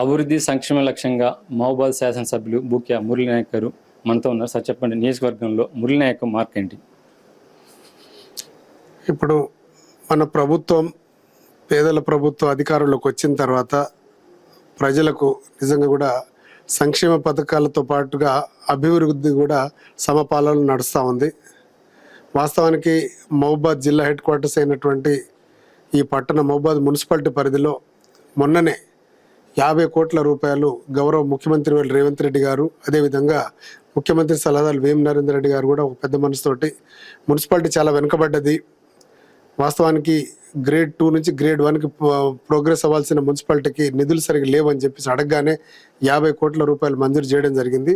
అభివృద్ధి సంక్షేమ లక్ష్యంగా మహబాద్ శాసనసభ్యులు బూక్యా మురళీ నాయక్ గారు మనతో ఉన్నారు. సార్ చెప్పండి నియోజకవర్గంలో మురళీ నాయక్ మార్క్ ఏంటి ఇప్పుడు మన ప్రభుత్వం పేదల ప్రభుత్వం అధికారంలోకి వచ్చిన తర్వాత ప్రజలకు నిజంగా కూడా సంక్షేమ పథకాలతో పాటుగా అభివృద్ధి కూడా సమపాలన నడుస్తూ ఉంది. వాస్తవానికి మహబాద్ జిల్లా హెడ్ క్వార్టర్స్ అయినటువంటి ఈ పట్టణ మహబాద్ మున్సిపాలిటీ పరిధిలో మొన్ననే యాభై కోట్ల రూపాయలు గౌరవ ముఖ్యమంత్రి వేలు రేవంత్ రెడ్డి గారు అదేవిధంగా ముఖ్యమంత్రి సలహాదారు వేం నరేందర్ రెడ్డి గారు కూడా ఒక పెద్ద మనసుతోటి మున్సిపాలిటీ చాలా వెనుకబడ్డది. వాస్తవానికి గ్రేడ్ టూ నుంచి గ్రేడ్ వన్కి ప్రోగ్రెస్ అవ్వాల్సిన మున్సిపాలిటీకి నిధులు సరిగ్గా లేవని చెప్పేసి అడగగానే యాభై కోట్ల రూపాయలు మంజూరు చేయడం జరిగింది.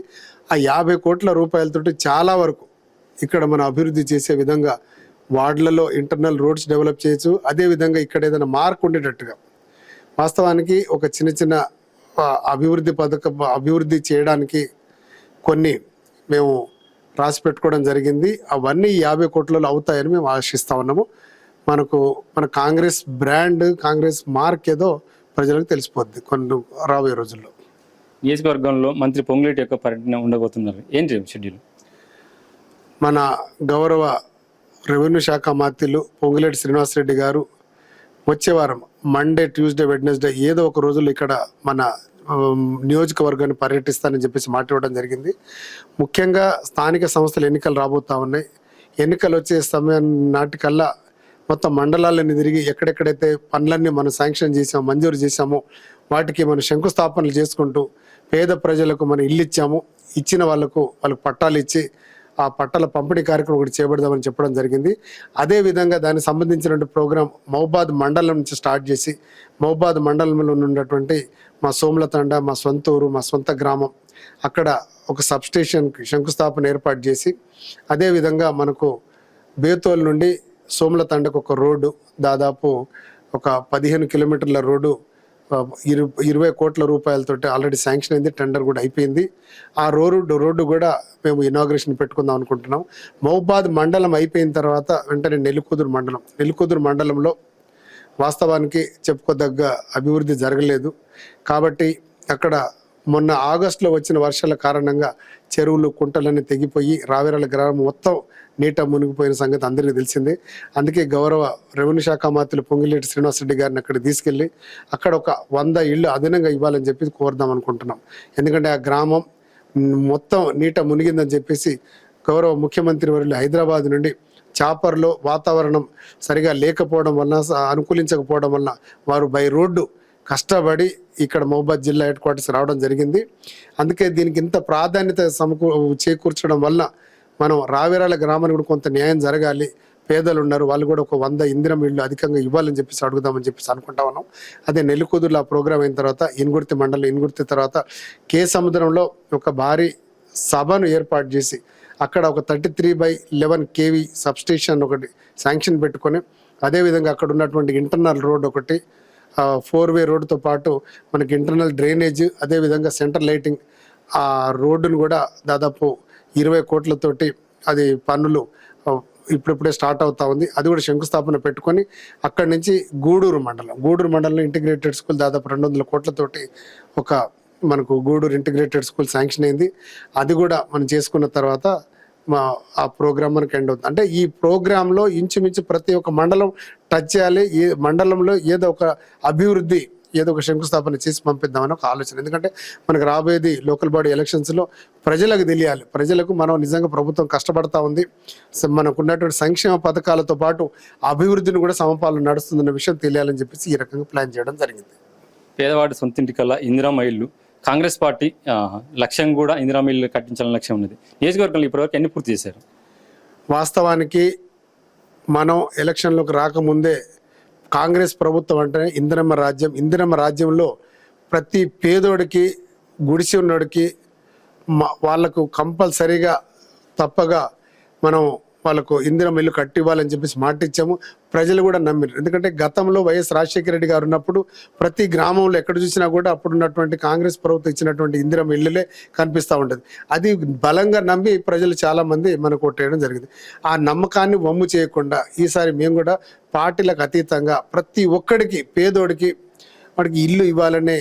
ఆ యాభై కోట్ల రూపాయలతోటి చాలా వరకు ఇక్కడ మనం అభివృద్ధి చేసే విధంగా వార్డులలో ఇంటర్నల్ రోడ్స్ డెవలప్ చేయొచ్చు. అదేవిధంగా ఇక్కడ ఏదైనా మార్క్ ఉండేటట్టుగా వాస్తవానికి ఒక చిన్న చిన్న అభివృద్ధి పథకం అభివృద్ధి చేయడానికి కొన్ని మేము రాసి పెట్టుకోవడం జరిగింది. అవన్నీ యాభై కోట్లలో అవుతాయని మేము ఆశిస్తా ఉన్నాము. మనకు మన కాంగ్రెస్ బ్రాండ్ కాంగ్రెస్ మార్క్ ఏదో ప్రజలకు తెలిసిపోద్ది కొన్ని రాబోయే రోజుల్లో. నియోజకవర్గంలో మంత్రి పొంగులేటి యొక్క పర్యటన ఉండబోతున్నారు. ఏంటి షెడ్యూల్? మన గౌరవ రెవెన్యూ శాఖ మంత్రులు పొంగులేటి శ్రీనివాసరెడ్డి గారు వచ్చే వారం మండే ట్యూస్డే వెడ్నెస్డే ఏదో ఒక రోజుల్లో ఇక్కడ మన నియోజకవర్గాన్ని పర్యటిస్తానని చెప్పేసి మాట్లాడడం జరిగింది. ముఖ్యంగా స్థానిక సంస్థల ఎన్నికలు రాబోతా ఉన్నాయి. ఎన్నికలు వచ్చే సమయం నాటికల్లా మొత్తం మండలాలను తిరిగి ఎక్కడెక్కడైతే పనులన్నీ మనం శాంక్షన్ చేసామో మంజూరు చేశామో వాటికి మనం శంకుస్థాపనలు చేసుకుంటూ పేద ప్రజలకు మనం ఇల్లు ఇచ్చాము ఇచ్చిన వాళ్ళకు వాళ్ళకు పట్టాలు ఇచ్చి ఆ పట్టాల పంపిణీ కార్యక్రమం ఒకటి చేపడదామని చెప్పడం జరిగింది. అదే విధంగా దానికి సంబంధించినటువంటి ప్రోగ్రాం మహబాద్ మండలం నుంచి స్టార్ట్ చేసి మహబాద్ మండలంలో ఉన్నటువంటి మా సోమలతండ మా సొంత ఊరు మా సొంత గ్రామం అక్కడ ఒక సబ్స్టేషన్కి శంకుస్థాపన ఏర్పాటు చేసి అదేవిధంగా మనకు బేతోల్ నుండి సోమలతండకు ఒక రోడ్డు దాదాపు ఒక పదిహేను కిలోమీటర్ల రోడ్డు ఇరు ఇరవై కోట్ల రూపాయలతోటి ఆల్రెడీ శాంక్షన్ అయింది టెండర్ కూడా అయిపోయింది. ఆ రోడ్డు రోడ్డు కూడా మేము ఇనాగ్రేషన్ పెట్టుకుందాం అనుకుంటున్నాం. మహబాద్ మండలం అయిపోయిన తర్వాత వెంటనే నెల్లికూదురు మండలం. నెల్లికూదురు మండలంలో వాస్తవానికి చెప్పుకోదగ్గ అభివృద్ధి జరగలేదు. కాబట్టి అక్కడ మొన్న ఆగస్టులో వచ్చిన వర్షాల కారణంగా చెరువులు కుంటలన్నీ తెగిపోయి రావేరాల గ్రామం మొత్తం నీట మునిగిపోయిన సంగతి అందరికీ తెలిసిందే. అందుకే గౌరవ రెవెన్యూ శాఖ మంత్రులు పొంగిలేటి శ్రీనివాసరెడ్డి గారిని అక్కడ తీసుకెళ్ళి అక్కడ ఒక వంద ఇళ్ళు అదనంగా ఇవ్వాలని చెప్పి కోరుదాం అనుకుంటున్నాం. ఎందుకంటే ఆ గ్రామం మొత్తం నీట మునిగిందని చెప్పేసి గౌరవ ముఖ్యమంత్రి వర్యులు హైదరాబాద్ నుండి చాపర్లో వాతావరణం సరిగా లేకపోవడం వలన స- అనుకూలించకపోవడం వలన వారు బై రోడ్డు కష్టపడి ఇక్కడ మహబాద్ జిల్లా హెడ్ క్వార్టర్స్ రావడం జరిగింది. అందుకే దీనికి ఇంత ప్రాధాన్యత సమకూ చేకూర్చడం వల్ల మనం రావేరాల గ్రామానికి కూడా కొంత న్యాయం జరగాలి. పేదలు ఉన్నారు వాళ్ళు కూడా ఒక వంద ఇందిరం ఇళ్ళు అధికంగా ఇవ్వాలని చెప్పేసి అడుగుదామని చెప్పేసి అనుకుంటా ఉన్నాం. అదే నెల్లికుదురులో ఆ ప్రోగ్రామ్ అయిన తర్వాత ఇన్గుర్తి మండలం ఇన్గుర్తి తర్వాత కే సముద్రంలో ఒక భారీ సభను ఏర్పాటు చేసి అక్కడ ఒక thirty three by eleven KV substation ఒకటి శాంక్షన్ పెట్టుకొని అదేవిధంగా అక్కడ ఉన్నటువంటి ఇంటర్నల్ రోడ్ ఒకటి ఫోర్ వే రోడ్తో పాటు మనకి ఇంటర్నల్ డ్రైనేజ్ అదేవిధంగా సెంటర్ లైటింగ్ ఆ రోడ్డును కూడా దాదాపు ఇరవై కోట్లతోటి అది పనులు ఇప్పుడిప్పుడే స్టార్ట్ అవుతా ఉంది. అది కూడా శంకుస్థాపన పెట్టుకొని అక్కడి నుంచి గూడూరు మండలం గూడూరు మండలంలో ఇంటిగ్రేటెడ్ స్కూల్ దాదాపు రెండు వందల కోట్లతోటి ఒక మనకు గూడూరు ఇంటిగ్రేటెడ్ స్కూల్ శాంక్షన్ అయింది. అది కూడా మనం చేసుకున్న తర్వాత మా ఆ ప్రోగ్రామ్ మనకి ఎండ్ అవుతుంది. అంటే ఈ ప్రోగ్రాంలో ఇంచుమించు ప్రతి ఒక్క మండలం టచ్ చేయాలి. ఏ మండలంలో ఏదో ఒక అభివృద్ధి ఏదో ఒక శంకుస్థాపన చేసి పంపిద్దామని ఒక ఆలోచన. ఎందుకంటే మనకు రాబోయేది లోకల్ బాడీ ఎలక్షన్స్లో ప్రజలకు తెలియాలి. ప్రజలకు మనం నిజంగా ప్రభుత్వం కష్టపడతా ఉంది. మనకు ఉన్నటువంటి సంక్షేమ పథకాలతో పాటు అభివృద్ధిని కూడా సమపాలన నడుస్తుందన్న విషయం తెలియాలని చెప్పేసి ఈ రకంగా ప్లాన్ చేయడం జరిగింది. పేదవాడి సొంతింటి కల్లా ఇందిరామ ఇల్లు. కాంగ్రెస్ పార్టీ లక్ష్యం కూడా ఇందిరామ ఇల్లు కట్టించాలని లక్ష్యం ఉన్నది. నియోజకవర్గంలో ఇప్పటివరకు ఎన్ని పూర్తి చేశారు? వాస్తవానికి మనం ఎలక్షన్లోకి రాకముందే కాంగ్రెస్ ప్రభుత్వం అంటే ఇందిరమ్మ రాజ్యం. ఇందిరమ్మ రాజ్యంలో ప్రతి పేదోడికి గుడిసి ఉన్నోడికి మా వాళ్ళకు కంపల్సరీగా తప్పగా మనం వాళ్ళకు ఇందిరం ఇల్లు కట్టి ఇవ్వాలని చెప్పేసి మాట ఇచ్చాము ప్రజలు కూడా నమ్మారు ఎందుకంటే గతంలో వైఎస్ రాజశేఖర రెడ్డి గారు ఉన్నప్పుడు ప్రతి గ్రామంలో ఎక్కడ చూసినా కూడా అప్పుడు ఉన్నటువంటి కాంగ్రెస్ ప్రభుత్వం ఇచ్చినటువంటి ఇందిరం ఇల్లులే కనిపిస్తూ ఉంటుంది అది బలంగా నమ్మి ప్రజలు చాలామంది మనకు కొట్టేయడం జరిగింది. ఆ నమ్మకాన్ని వమ్ము చేయకుండా ఈసారి మేము కూడా పార్టీలకు అతీతంగా ప్రతి ఒక్కడికి పేదోడికి వాడికి ఇల్లు ఇవ్వాలనే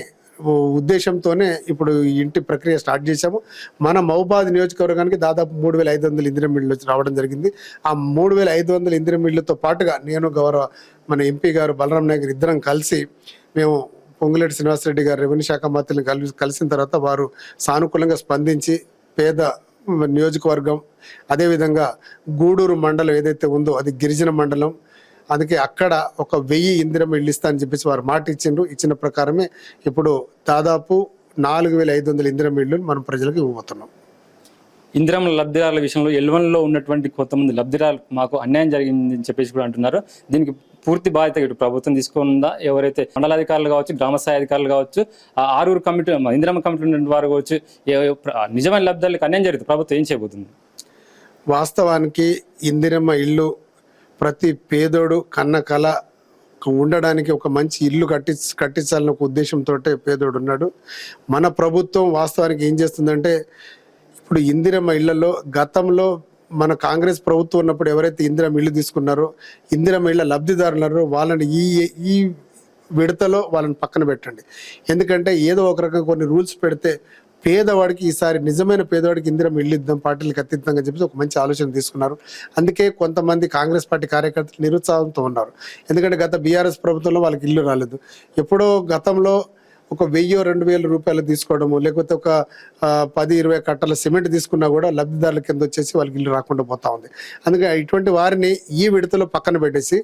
ఉద్దేశంతోనే ఇప్పుడు ఇంటి ప్రక్రియ స్టార్ట్ చేశాము. మన మహబాద్ నియోజకవర్గానికి దాదాపు మూడు వేల ఐదు వందల ఇందిరం మిల్లు వచ్చి రావడం జరిగింది. ఆ మూడు వేల ఐదు వందల ఇందిరం మిల్లుతో పాటుగా నేను గౌరవ మన ఎంపీ గారు బలరాం నాయక్ ఇద్దరం కలిసి మేము పొంగులేటి శ్రీనివాసరెడ్డి గారు రెవెన్యూ శాఖ మంత్రిని కలిసి కలిసిన తర్వాత వారు సానుకూలంగా స్పందించి పేద నియోజకవర్గం అదేవిధంగా గూడూరు మండలం ఏదైతే ఉందో అది గిరిజన మండలం అందుకే అక్కడ ఒక వెయ్యి ఇందిరం ఇస్తా అని చెప్పేసి వారు మాట ఇచ్చిండ్రు. ఇచ్చిన ప్రకారమే ఇప్పుడు దాదాపు నాలుగు వేల ఐదు వందల ఇందిరం ఇళ్ళు మనం ప్రజలకు ఇవ్వబోతున్నాం. ఇందిరం లబ్ధిదారుల విషయంలో ఎల్వన్లో ఉన్నటువంటి కొంతమంది లబ్ధిదారులు మాకు అన్యాయం జరిగింది అని చెప్పేసి కూడా అంటున్నారు. దీనికి పూర్తి బాధ్యత ఇటు ప్రభుత్వం తీసుకుందా ఎవరైతే మండలాధికారులు కావచ్చు గ్రామ స్థాయి అధికారులు కావచ్చు ఆ ఆరుగురు కమిటీ ఇందిరమ్మ కమిటీ ఉన్నటువంటి వారు కావచ్చు నిజమైన లబ్ధిదారులకు అన్యాయం జరుగుతుంది ప్రభుత్వం ఏం చేయబోతుంది? వాస్తవానికి ఇందిరమ్మ ఇల్లు ప్రతి పేదోడు కన్న కళ ఉండడానికి ఒక మంచి ఇల్లు కట్టి కట్టించాలన్న ఒక ఉద్దేశంతో పేదోడు ఉన్నాడు. మన ప్రభుత్వం వాస్తవానికి ఏం చేస్తుందంటే ఇప్పుడు ఇందిరమ్మ ఇళ్ళలో గతంలో మన కాంగ్రెస్ ప్రభుత్వం ఉన్నప్పుడు ఎవరైతే ఇందిరమ్మ ఇల్లు తీసుకున్నారో ఇందిరమ్మ ఇళ్ళ లబ్ధిదారులు వాళ్ళని ఈ ఈ విడతలో వాళ్ళని పక్కన పెట్టండి. ఎందుకంటే ఏదో ఒక రకంగా కొన్ని రూల్స్ పెడితే పేదవాడికి ఈసారి నిజమైన పేదవాడికి ఇందిరం ఇల్లు ఇద్దాం పార్టీలకు అతీతంగా చెప్పేసి ఒక మంచి ఆలోచన తీసుకున్నారు. అందుకే కొంతమంది కాంగ్రెస్ పార్టీ కార్యకర్తలు నిరుత్సాహంతో ఉన్నారు. ఎందుకంటే గత బీఆర్ఎస్ ప్రభుత్వంలో వాళ్ళకి ఇల్లు రాలేదు. ఎప్పుడో గతంలో ఒక వెయ్యి రెండు వేల రూపాయలు తీసుకోవడము లేకపోతే ఒక పది ఇరవై కట్టల సిమెంట్ తీసుకున్నా కూడా లబ్ధిదారుల కింద వచ్చేసి వాళ్ళకి ఇల్లు రాకుండా పోతా ఉంది. అందుకే ఇటువంటి వారిని ఈ విడతలో పక్కన పెట్టేసి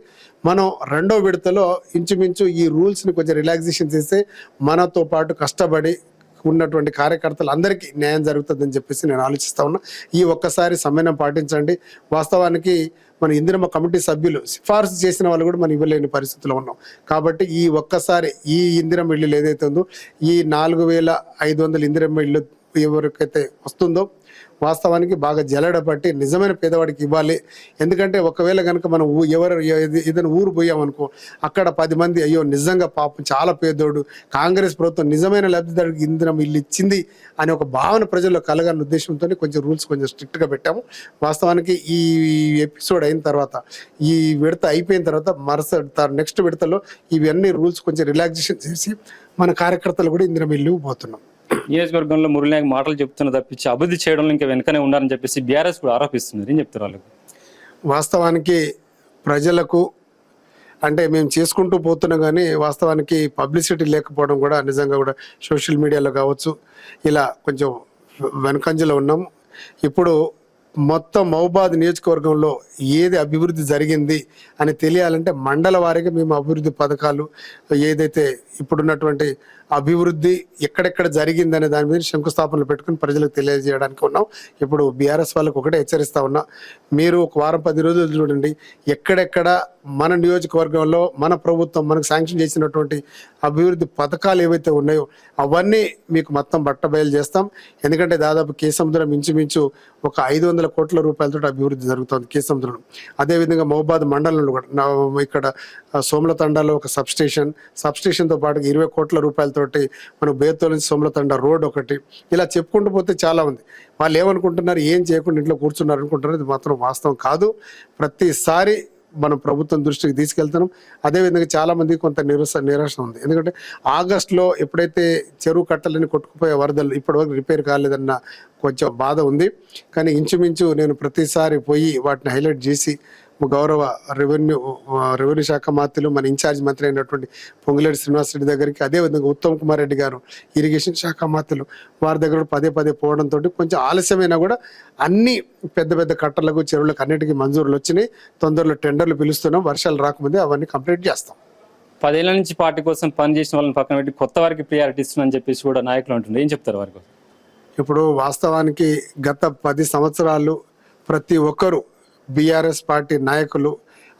మనం రెండో విడతలో ఇంచుమించు ఈ రూల్స్ని కొంచెం రిలాక్సేషన్ చేస్తే మనతో పాటు కష్టపడి ఉన్నటువంటి కార్యకర్తలు అందరికీ న్యాయం జరుగుతుందని చెప్పేసి నేను ఆలోచిస్తా ఉన్నా. ఈ ఒక్కసారి సమయం పాటించండి. వాస్తవానికి మన ఇందిరమ్మ కమిటీ సభ్యులు సిఫార్సు చేసిన వాళ్ళు కూడా మనం ఇవ్వలేని పరిస్థితిలో ఉన్నాం. కాబట్టి ఈ ఒక్కసారి ఈ ఇందిరమ్మ ఇల్లు ఏదైతే ఉందో ఈ నాలుగు వేల ఐదు వందల ఇందిరమ్మ ఇల్లు ఎవరికైతే వస్తుందో వాస్తవానికి బాగా జలడ పట్టి నిజమైన పేదవాడికి ఇవ్వాలి. ఎందుకంటే ఒకవేళ కనుక మనం ఎవరు ఏదైనా ఊరు పోయామనుకో అక్కడ పది మంది అయ్యో నిజంగా పాపం చాలా పేదోడు కాంగ్రెస్ ప్రభుత్వం నిజమైన లబ్ధిదారుడికి ఇంధనం ఇల్లు ఇచ్చింది అనే ఒక భావన ప్రజల్లో కలగాలని ఉద్దేశంతో కొంచెం రూల్స్ కొంచెం స్ట్రిక్ట్గా పెట్టాము. వాస్తవానికి ఈ ఎపిసోడ్ అయిన తర్వాత ఈ విడత అయిపోయిన తర్వాత మరుసటి నెక్స్ట్ విడతలో ఇవన్నీ రూల్స్ కొంచెం రిలాక్సేషన్ చేసి మన కార్యకర్తలు కూడా ఇందిరం ఇల్లు పోతున్నాం. నియోజకవర్గంలో మురళినాయక్ మాటలు చెప్తున్న తప్పించి అభివృద్ధి చేయడంలో ఇంకా వెనకనే ఉన్నారని చెప్పేసి బీఆర్ఎస్ కూడా ఆరోపిస్తున్నారు. ఏం చెప్తారు వాళ్ళకు? వాస్తవానికి ప్రజలకు అంటే మేము చేసుకుంటూ పోతున్నాం కానీ వాస్తవానికి పబ్లిసిటీ లేకపోవడం కూడా నిజంగా కూడా సోషల్ మీడియాలో కావచ్చు ఇలా కొంచెం వెనకంజలో ఉన్నాం. ఇప్పుడు మొత్తం మహబాద్ నియోజకవర్గంలో ఏది అభివృద్ధి జరిగింది అని తెలియాలంటే మండల వారీగా మేము అభివృద్ధి పథకాలు ఏదైతే ఇప్పుడున్నటువంటి అభివృద్ధి ఎక్కడెక్కడ జరిగిందనే దాని మీద శంకుస్థాపనలు పెట్టుకుని ప్రజలకు తెలియజేయడానికి ఉన్నాం. ఇప్పుడు బీఆర్ఎస్ వాళ్ళకు ఒకటే హెచ్చరిస్తా ఉన్నా మీరు ఒక వారం పది రోజులు చూడండి ఎక్కడెక్కడ మన నియోజకవర్గంలో మన ప్రభుత్వం మనకు శాంక్షన్ చేసినటువంటి అభివృద్ధి పథకాలు ఏవైతే ఉన్నాయో అవన్నీ మీకు మొత్తం బట్టబయలు చేస్తాం. ఎందుకంటే దాదాపు కేసముద్రం ఇంచుమించు ఒక ఐదు వందల కోట్ల రూపాయలతో అభివృద్ధి జరుగుతుంది కేసముద్రం అదేవిధంగా మహబాద్ మండలంలో కూడా నా- ఇక్కడ సోమలతండాలో ఒక సబ్స్టేషన్ సబ్స్టేషన్తో పాటు ఇరవై కోట్ల రూపాయలతో తోటి మన బేతోల నుంచి సోమలతండ రోడ్ ఒకటి. ఇలా చెప్పుకుంటూ పోతే చాలా ఉంది. వాళ్ళు ఏమనుకుంటున్నారు ఏం చేయకుండా ఇంట్లో కూర్చున్నారు అనుకుంటున్నారు ఇది మాత్రం వాస్తవం కాదు. ప్రతిసారి మనం ప్రభుత్వం దృష్టికి తీసుకెళ్తున్నాం. అదేవిధంగా చాలామంది కొంత నిరస నిరాశ ఉంది. ఎందుకంటే ఆగస్టులో ఎప్పుడైతే చెరువు కట్టలని కొట్టుకుపోయే వరదలు ఇప్పటివరకు రిపేర్ కాలేదన్న కొంచెం బాధ ఉంది. కానీ ఇంచుమించు నేను ప్రతిసారి పోయి వాటిని హైలైట్ చేసి గౌరవ రెవెన్యూ రెవెన్యూ శాఖ మంత్రులు మన ఇన్ఛార్జ్ మంత్రి అయినటువంటి పొంగులేటి శ్రీనివాసరెడ్డి దగ్గరికి అదేవిధంగా ఉత్తమ్ కుమార్ రెడ్డి గారు ఇరిగేషన్ శాఖ మంత్రులు వారి దగ్గర పదే పదే పోవడంతో కొంచెం ఆలస్యమైనా కూడా అన్ని పెద్ద పెద్ద కట్టలకు చెరువులకు అన్నిటికీ మంజూరులు వచ్చినాయి. తొందరలో టెండర్లు పిలుస్తున్నాం. వర్షాలు రాకముందే అవన్నీ కంప్లీట్ చేస్తాం. పదేళ్ళ నుంచి పార్టీ కోసం పనిచేసిన వాళ్ళని పక్కన పెట్టి కొత్త వారికి ప్రియారిటీ ఇస్తున్నారని చెప్పేసి కూడా నాయకులు అంటున్నారు. ఏం చెప్తారు వారికి ఇప్పుడు వాస్తవానికి గత పది సంవత్సరాలు ప్రతి ఒక్కరు బీఆర్ఎస్ పార్టీ నాయకులు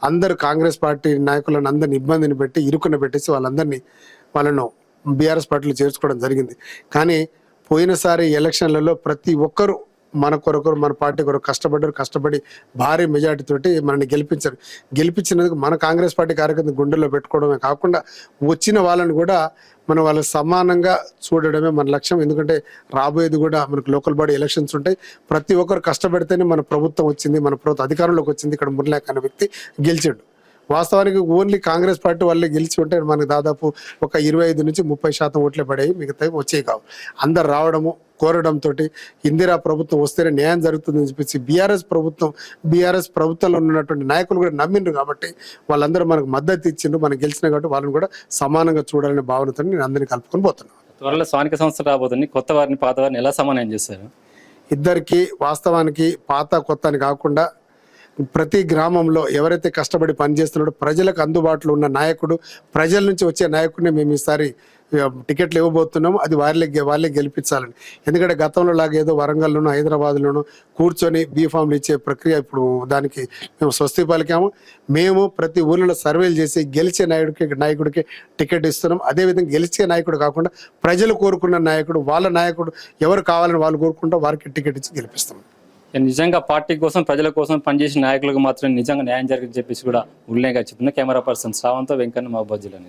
అందరు కాంగ్రెస్ పార్టీ నాయకులను అందరిని ఇబ్బందిని పెట్టి ఇరుకున పెట్టేసి వాళ్ళందరినీ వాళ్ళను బీఆర్ఎస్ పార్టీలో చేర్చుకోవడం జరిగింది. కానీ పోయినసారి ఎలక్షన్లలో ప్రతి ఒక్కరూ మన కొరకు మన పార్టీ కొరకు కష్టపడ్డారు కష్టపడి భారీ మెజార్టీ తోటి మనల్ని గెలిపించారు. గెలిపించినందుకు మన కాంగ్రెస్ పార్టీ కార్యకర్త గుండెల్లో పెట్టుకోవడమే కాకుండా వచ్చిన వాళ్ళని కూడా మనం వాళ్ళ సమానంగా చూడడమే మన లక్ష్యం. ఎందుకంటే రాబోయేది కూడా మనకు లోకల్ బాడీ ఎలక్షన్స్ ఉంటాయి. ప్రతి ఒక్కరు కష్టపడితేనే మన ప్రభుత్వం వచ్చింది మన ప్రభుత్వం అధికారంలోకి వచ్చింది. ఇక్కడ మురళాక్ అనే వ్యక్తి గెలిచాడు. వాస్తవానికి ఓన్లీ కాంగ్రెస్ పార్టీ వాళ్ళే గెలిచి ఉంటే మనకు దాదాపు ఒక ఇరవై ఐదు నుంచి ముప్పై శాతం ఓట్లే పడాయి మిగతా వచ్చేవి కావు. అందరు రావడము కోరడంతో ఇందిరా ప్రభుత్వం వస్తేనే న్యాయం జరుగుతుందని చెప్పేసి బీఆర్ఎస్ ప్రభుత్వం బీఆర్ఎస్ ప్రభుత్వంలో ఉన్నటువంటి నాయకులు కూడా నమ్మిండ్రు కాబట్టి వాళ్ళందరూ మనకు మద్దతు ఇచ్చిండ్రు మనం గెలిచిన కాబట్టి వాళ్ళని కూడా సమానంగా చూడాలనే భావనతో నేను అందరినీ కలుపుకొని పోతున్నాను. త్వరలో స్థానిక సంస్థలు రాబోతుంది కొత్త వారిని పాత వారిని ఎలా సమానం చేస్తారు ఇద్దరికి వాస్తవానికి పాత కొత్త అని కాకుండా ప్రతి గ్రామంలో ఎవరైతే కష్టపడి పనిచేస్తున్నాడో ప్రజలకు అందుబాటులో ఉన్న నాయకుడు ప్రజల నుంచి వచ్చే నాయకుడిని మేము ఈసారి టికెట్లు ఇవ్వబోతున్నాము. అది వాళ్ళే వాళ్ళే గెలిపించాలని. ఎందుకంటే గతంలో లాగా ఏదో వరంగల్లోనూ హైదరాబాద్లోనూ కూర్చొని బీఫామ్లు ఇచ్చే ప్రక్రియ ఇప్పుడు దానికి మేము స్వస్తి పలికాము. మేము ప్రతి ఊళ్ళో సర్వేలు చేసి గెలిచే నాయకుడికి నాయకుడికి టికెట్ ఇస్తున్నాం. అదేవిధంగా గెలిచే నాయకుడు కాకుండా ప్రజలు కోరుకున్న నాయకుడు వాళ్ళ నాయకుడు ఎవరు కావాలని వాళ్ళు కోరుకుంటా వారికి టికెట్ ఇచ్చి గెలిపిస్తాం నిజంగా పార్టీ కోసం ప్రజల కోసం పనిచేసిన నాయకులకు మాత్రం నిజంగా న్యాయం జరిగిందని చెప్పేసి కూడా ఉల్లేఖ చెప్తున్నా. కెమెరా పర్సన్ శ్రావంతో వెంకన్న మహబాద్ జిల్లా